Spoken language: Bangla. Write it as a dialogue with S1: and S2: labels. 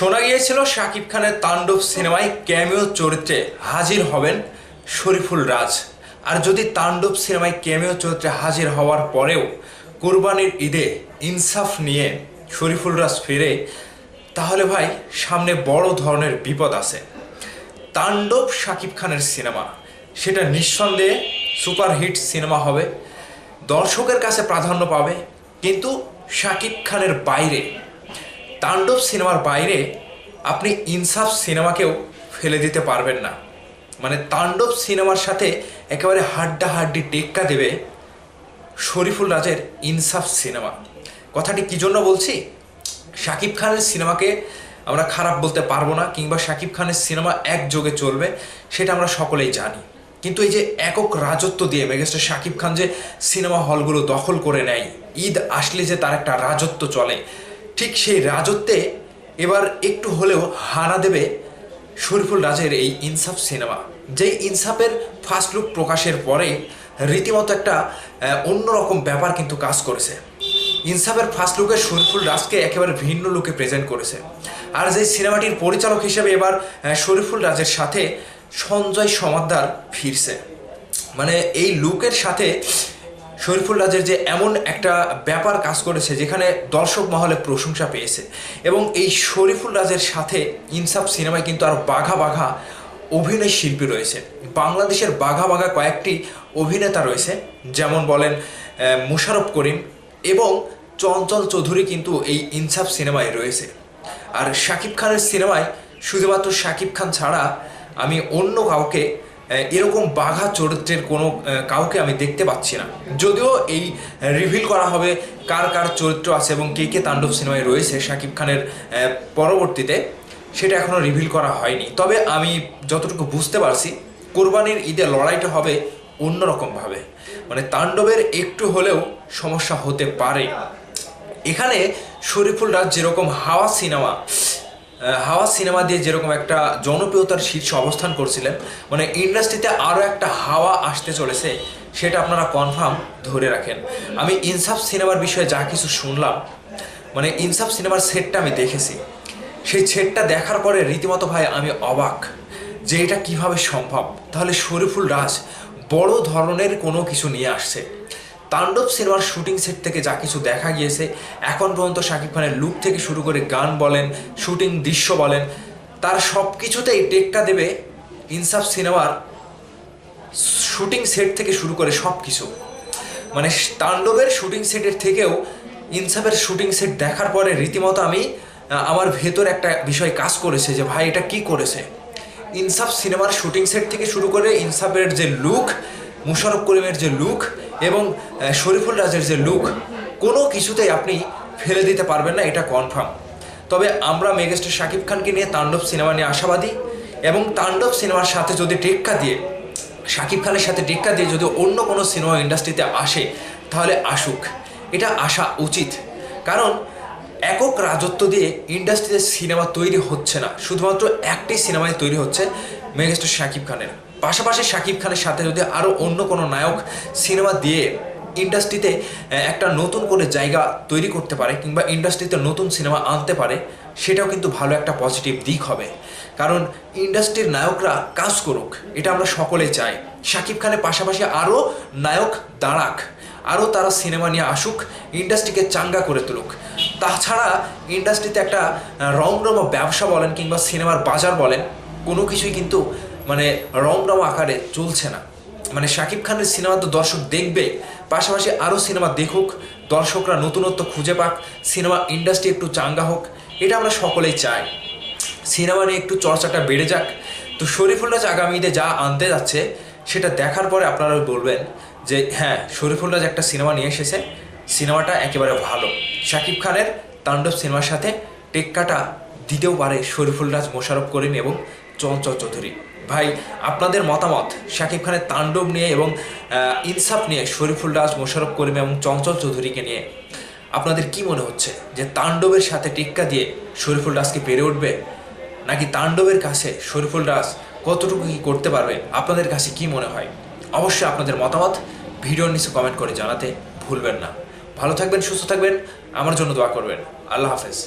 S1: শোনা গিয়েছিল শাকিব খানের তাণ্ডব সিনেমায় ক্যামিও চরিত্রে হাজির হবেন শরীফুল রাজ। আর যদি তাণ্ডব সিনেমায় ক্যামিও চরিত্রে হাজির হওয়ার পরেও কোরবানির ঈদে ইনসাফ নিয়ে শরীফুল রাজ ফিরে, তাহলে ভাই সামনে বড় ধরনের বিপদ আছে। তাণ্ডব শাকিব খানের সিনেমা, সেটা নিঃসন্দেহে সুপারহিট সিনেমা হবে। দর্শকের কাছে প্রাধান্য পাবে, কিন্তু শাকিব খানের বাইরে তাণ্ডব সিনেমার বাইরে আপনি ইনসাফ সিনেমাকেও ফেলে দিতে পারবেন না। মানে তাণ্ডব সিনেমার সাথে একেবারে হাড্ডা হাড্ডি টেক্কা দেবে শরীফুল রাজের ইনসাফ সিনেমা। কথাটি কি জন্য বলছি? শাকিব খানের সিনেমাকে আমরা খারাপ বলতে পারব না, কিংবা শাকিব খানের সিনেমা একযোগে চলবে, সেটা আমরা সকলেই জানি। কিন্তু এই যে একক রাজত্ব দিয়ে মেগাস্টার শাকিব খান যে সিনেমা হলগুলো দখল করে নেয়, ঈদ আসলে যে তার একটা রাজত্ব চলে ঠিক সেই রাজত্বে এবার একটু হলেও হানা দেবে শরীফুল রাজের এই ইনসাফ সিনেমা। যেই ইনসাফের ফার্স্ট লুক প্রকাশের পরে রীতিমতো একটা অন্যরকম ব্যাপার কিন্তু কাজ করেছে। ইনসাফের ফার্স্ট লুকে শরীফুল রাজকে একেবারে ভিন্ন লুকে প্রেজেন্ট করেছে। আর যে সিনেমাটির পরিচালক হিসেবে এবার শরীফুল রাজের সাথে সঞ্জয় সমাদ্দার ফিরছে। মানে এই লুকের সাথে শরীফুল রাজের যে এমন একটা ব্যাপার কাজ করেছে যেখানে দর্শক মহলে প্রশংসা পেয়েছে। এবং এই শরীফুল রাজের সাথে ইনসাফ সিনেমায় কিন্তু আর বাঘা বাঘা অভিনয় শিল্পী রয়েছে। বাংলাদেশের বাঘা বাঘা কয়েকটি অভিনেতা রয়েছে, যেমন বলেন মুশারফ করিম এবং চঞ্চল চৌধুরী কিন্তু এই ইনসাফ সিনেমায় রয়েছে। আর শাকিব খানের সিনেমায় শুধুমাত্র শাকিব খান ছাড়া আমি অন্য কাউকে এরকম বাঘা চরিত্রের কোনো কাউকে আমি দেখতে পাচ্ছি না। যদিও এই রিভিল করা হবে কার কার চরিত্র আছে এবং কে কে তাণ্ডব সিনেমায় রয়েছে, শাকিব খানের পরবর্তীতে সেটা এখনও রিভিল করা হয়নি। তবে আমি যতটুকু বুঝতে পারছি, কোরবানির ঈদে লড়াইটা হবে অন্যরকমভাবে। মানে তাণ্ডবের একটু হলেও সমস্যা হতে পারে। এখানে শরীফুল রাজ যেরকম হাওয়া সিনেমা হাওয়া সিনেমা দিয়ে যেরকম একটা জনপ্রিয়তার শীর্ষে অবস্থান করছিলেন মানে ইন্ডাস্ট্রিতে আরও একটা হাওয়া আসতে চলেছে, সেটা আপনারা কনফার্ম ধরে রাখেন। আমি ইনসাফ সিনেমার বিষয়ে যা কিছু শুনলাম মানে ইনসাফ সিনেমার সেটটা আমি দেখেছি। সেই সেটটা দেখার পরে রীতিমতো ভাই আমি অবাক যে এটা কীভাবে সম্ভব। তাহলে শরীফুল রাজ বড় ধরনের কোনো কিছু নিয়ে আসছে। তাণ্ডব সিনেমার শুটিং সেট থেকে যা কিছু দেখা গিয়েছে, এখন পর্যন্ত শাকিব খানের লুক থেকে শুরু করে গান বলেন, শুটিং দৃশ্য বলেন, তার সব কিছুতেই টেক্কা দেবে ইনসাফ সিনেমার শুটিং সেট থেকে শুরু করে সব কিছু মানে তাণ্ডবের শুটিং সেটের থেকেও ইনসাফের শুটিং সেট দেখার পরে রীতিমতো আমি আমার ভেতর একটা বিষয় কাজ করেছে যে ভাই, এটা কি করেছে? ইনসাফ সিনেমার শুটিং সেট থেকে শুরু করে ইনসাফের যে লুক, মুশারফ করিমের যে লুক এবং শরীফুল রাজের যে লুক কোনো কিছুতেই আপনি ফেলে দিতে পারবেন না, এটা কনফার্ম তবে আমরা মেগাস্টার শাকিব খানকে নিয়ে তাণ্ডব সিনেমা নিয়ে আশাবাদী এবং তাণ্ডব সিনেমার সাথে যদি টেক্কা দিয়ে, শাকিব খানের সাথে টেক্কা দিয়ে যদি অন্য কোনো সিনেমা ইন্ডাস্ট্রিতে আসে, তাহলে আসুক। এটা আসা উচিত। কারণ, একক রাজত্ব দিয়ে ইন্ডাস্ট্রিতে সিনেমা তৈরি হচ্ছে না। শুধুমাত্র একটি সিনেমায় তৈরি হচ্ছে মেগাস্টার শাকিব খানের। পাশাপাশি শাকিব খানের সাথে যদি আরও অন্য কোনো নায়ক সিনেমা দিয়ে ইন্ডাস্ট্রিতে একটা নতুন করে জায়গা তৈরি করতে পারে কিংবা ইন্ডাস্ট্রিতে নতুন সিনেমা আনতে পারে, সেটাও কিন্তু ভালো একটা পজিটিভ দিক হবে। কারণ ইন্ডাস্ট্রির নায়করা কাজ করুক, এটা আমরা সকলে চাই। শাকিব খানের পাশাপাশি আরও নায়ক দাঁড়াক আরও তারা সিনেমা নিয়ে আসুক, ইন্ডাস্ট্রিকে চাঙ্গা করে তুলুক। তাছাড়া ইন্ডাস্ট্রিতে একটা রমরমা ব্যবসা বলেন কিংবা সিনেমার বাজার বলেন, কোনো কিছুই কিন্তু মানে রমরমা আকারে চলছে না। মানে শাকিব খানের সিনেমা তো দর্শক দেখবে, পাশাপাশি আরও সিনেমা দেখুক, দর্শকরা নতুনত্ব খুঁজে পাক, সিনেমা ইন্ডাস্ট্রি একটু চাঙ্গা হোক, এটা আমরা সকলেই চাই। সিনেমা নিয়ে একটু চর্চাটা বেড়ে যাক। তো শরীফুল রাজ আগামীতে যা আনতে যাচ্ছে, সেটা দেখার পরে আপনারা বলবেন যে হ্যাঁ শরীফুল রাজ একটা সিনেমা নিয়ে এসেছে, সিনেমাটা একেবারে ভালো। শাকিব খানের তাণ্ডব সিনেমার সাথে টেক্কাটা দিতেও পারে শরীফুল রাজ মোশারফ করিম এবং চঞ্চল চৌধুরী। ভাই, আপনাদের মতামত? শাকিব খানের তাণ্ডব নিয়ে এবং ইনসাফ নিয়ে শরীফুল রাজ মোশারফ করিম এবং চঞ্চল চৌধুরীকে নিয়ে আপনাদের কি মনে হচ্ছে? যে তাণ্ডবের সাথে টিক্কা দিয়ে শরীফুল রাজকে পেরে উঠবে? নাকি তাণ্ডবের কাছে শরীফুল রাজ কতটুকু কি করতে পারবে? আপনাদের কাছে কি মনে হয়? অবশ্যই আপনাদের মতামত ভিডিওর নিচে কমেন্ট করে জানাতে ভুলবেন না। ভালো থাকবেন, সুস্থ থাকবেন, আমার জন্য দোয়া করবেন। আল্লাহ হাফেজ।